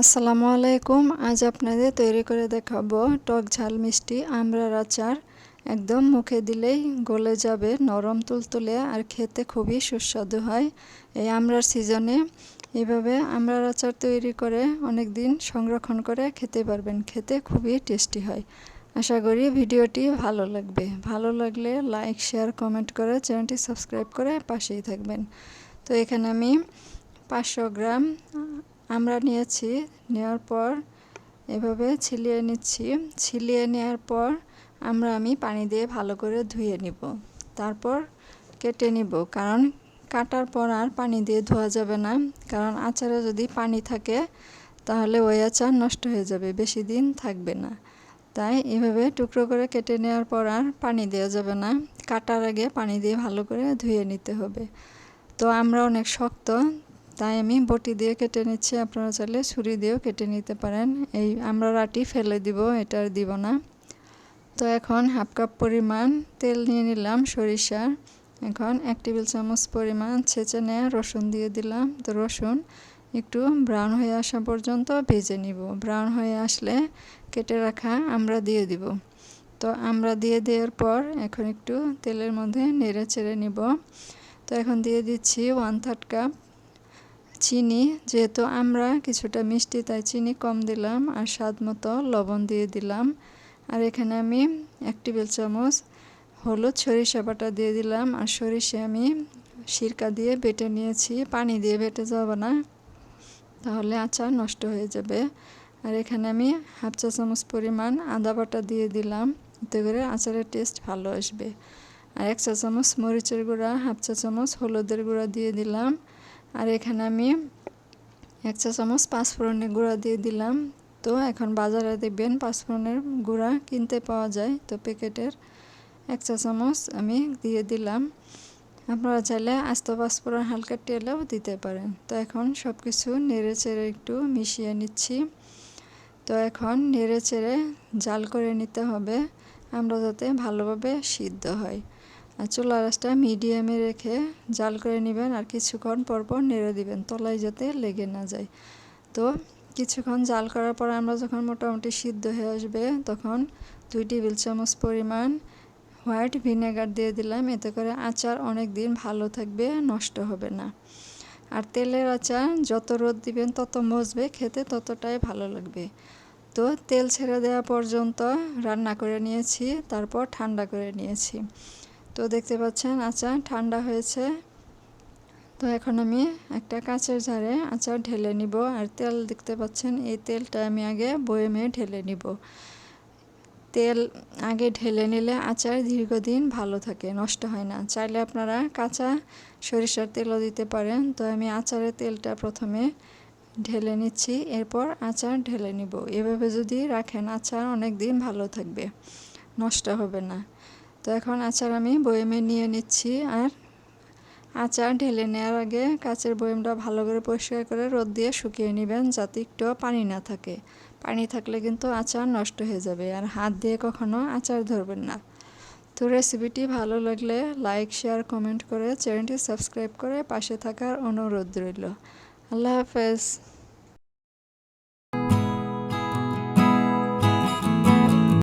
আসসালামু আলাইকুম। আজ আপনাদের তৈরি করে দেখাবো টক ঝাল মিষ্টি আমড়ার আচার। একদম মুখে দিলেই গলে যাবে, নরম তুলতুলে আর খেতে খুবই সুস্বাদু হয় এই আমরার সিজনে এভাবে আমড়ার আচার তৈরি করে অনেক দিন সংরক্ষণ করে খেতে পারবেন, খেতে খুবই টেস্টি হয়। আশা করি ভিডিওটি ভালো লাগবে। ভালো লাগলে লাইক শেয়ার কমেন্ট করে চ্যানেলটি সাবস্ক্রাইব করে পাশেই থাকবেন। তো এখানে আমি পাঁচশো গ্রাম আমরা নিয়েছি, নেওয়ার পর এভাবে ছিলিয়ে নিচ্ছি। ছিলিয়ে নেওয়ার পর আমরা, আমি পানি দিয়ে ভালো করে ধুয়ে নিব। তারপর কেটে নিব, কারণ কাটার পর আর পানি দিয়ে ধোয়া যাবে না। কারণ আচারে যদি পানি থাকে, তাহলে ওই আচার নষ্ট হয়ে যাবে, বেশি দিন থাকবে না। তাই এভাবে টুকরো করে কেটে নেওয়ার পর আর পানি দেওয়া যাবে না। কাটার আগে পানি দিয়ে ভালো করে ধুয়ে নিতে হবে। তো আমরা অনেক শক্ত তাই আমি বটি দিয়ে কেটে নিচ্ছি। আপনারা চাইলে ছুরি দিয়েও কেটে নিতে পারেন। এই আমরা রাটি ফেলে দিব, এটা আর দিব না। তো এখন হাফ কাপ পরিমাণ তেল নিয়ে নিলাম সরিষার এখন এক টেবিল চামচ পরিমাণ ছেঁচে নেওয়া রসুন দিয়ে দিলাম। তো রসুন একটু ব্রাউন হয়ে আসা পর্যন্ত ভেজে নিব। ব্রাউন হয়ে আসলে কেটে রাখা আমরা দিয়ে দিব। তো আমরা দিয়ে দেওয়ার পর এখন একটু তেলের মধ্যে নেড়ে চেড়ে নিব। তো এখন দিয়ে দিচ্ছি ওয়ান থার্ড কাপ চিনি, যেহেতু আমরা কিছুটা মিষ্টি, তাই চিনি কম দিলাম আর স্বাদ মতো লবণ দিয়ে দিলাম। আর এখানে আমি এক টেবিল চামচ হলুদ সরিষা বাটা দিয়ে দিলাম। আর সরিষা আমি সিরকা দিয়ে বেটে নিয়েছি। পানি দিয়ে বেটে যাব না, তাহলে আচার নষ্ট হয়ে যাবে। আর এখানে আমি হাফ চা চামচ পরিমাণ আদা বাটা দিয়ে দিলাম, এতে করে আচারের টেস্ট ভালো আসবে। আর এক চা চামচ মরিচের গুঁড়া, হাফ চা চামচ হলুদের গুঁড়া দিয়ে দিলাম। আর এখানে আমি এক চা চামচ পাঁচফোড়নের গুঁড়া দিয়ে দিলাম। তো এখন বাজারে দেখবেন পাঁচফোড়নের গুঁড়া কিনতে পাওয়া যায়। তো প্যাকেটের এক চা চামচ আমি দিয়ে দিলাম। আপনারা চাইলে আস্ত পাঁচফোড়ন হালকা তেলেও দিতে পারেন। তো এখন সব কিছু নেড়ে চেড়ে একটু মিশিয়ে নিচ্ছি। তো এখন নেড়ে চেড়ে জাল করে নিতে হবে। আমরা যাতে ভালোভাবে সিদ্ধ হয়। আর চুলা রাসটা মিডিয়ামে রেখে জাল করে নেবেন আর কিছুক্ষণ পরপর নেড়ে দিবেন, তলায় যাতে লেগে না যায়। তো কিছুক্ষণ জাল করার পর আমরা যখন মোটামুটি সিদ্ধ হয়ে আসবে, তখন দুই টেবিল চামচ পরিমাণ হোয়াইট ভিনেগার দিয়ে দিলাম। এতে করে আচার অনেক দিন ভালো থাকবে, নষ্ট হবে না। আর তেলের আচার যত রোদ দিবেন, তত মজবে, খেতে ততটাই ভালো লাগবে। তো তেল ছেড়ে দেওয়া পর্যন্ত রান্না করে নিয়েছি, তারপর ঠান্ডা করে নিয়েছি। তো দেখতে পাচ্ছেন আচার ঠান্ডা হয়েছে। তো এখন আমি একটা কাঁচের ঝাড়ে আচার ঢেলে নিব। আর তেল দেখতে পাচ্ছেন, এই তেলটা আমি আগে বয়েমে ঢেলে নিব। তেল আগে ঢেলে নিলে আচার দীর্ঘদিন ভালো থাকে, নষ্ট হয় না। চাইলে আপনারা কাঁচা সরিষার তেলও দিতে পারেন। তো আমি আচারের তেলটা প্রথমে ঢেলে নিচ্ছি, এরপর আচার ঢেলে নিব। এভাবে যদি রাখেন, আচার অনেক দিন ভালো থাকবে, নষ্ট হবে না। তো এখন আচার আমি বয়েমে নিয়ে নিচ্ছি আর আচার ঢেলে নেওয়ার আগে কাচের বয়েমটা ভালো করে পরিষ্কার করে রোদ দিয়ে শুকিয়ে নেবেন যাতে একটু পানি না থাকে। পানি থাকলে কিন্তু আচার নষ্ট হয়ে যাবে আর হাত দিয়ে কখনো আচার ধরবেন না। তো রেসিপিটি ভালো লাগলে লাইক, শেয়ার, কমেন্ট করে চ্যানেলটি সাবস্ক্রাইব করে পাশে থাকার অনুরোধ রইল। আল্লাহ হাফেজ।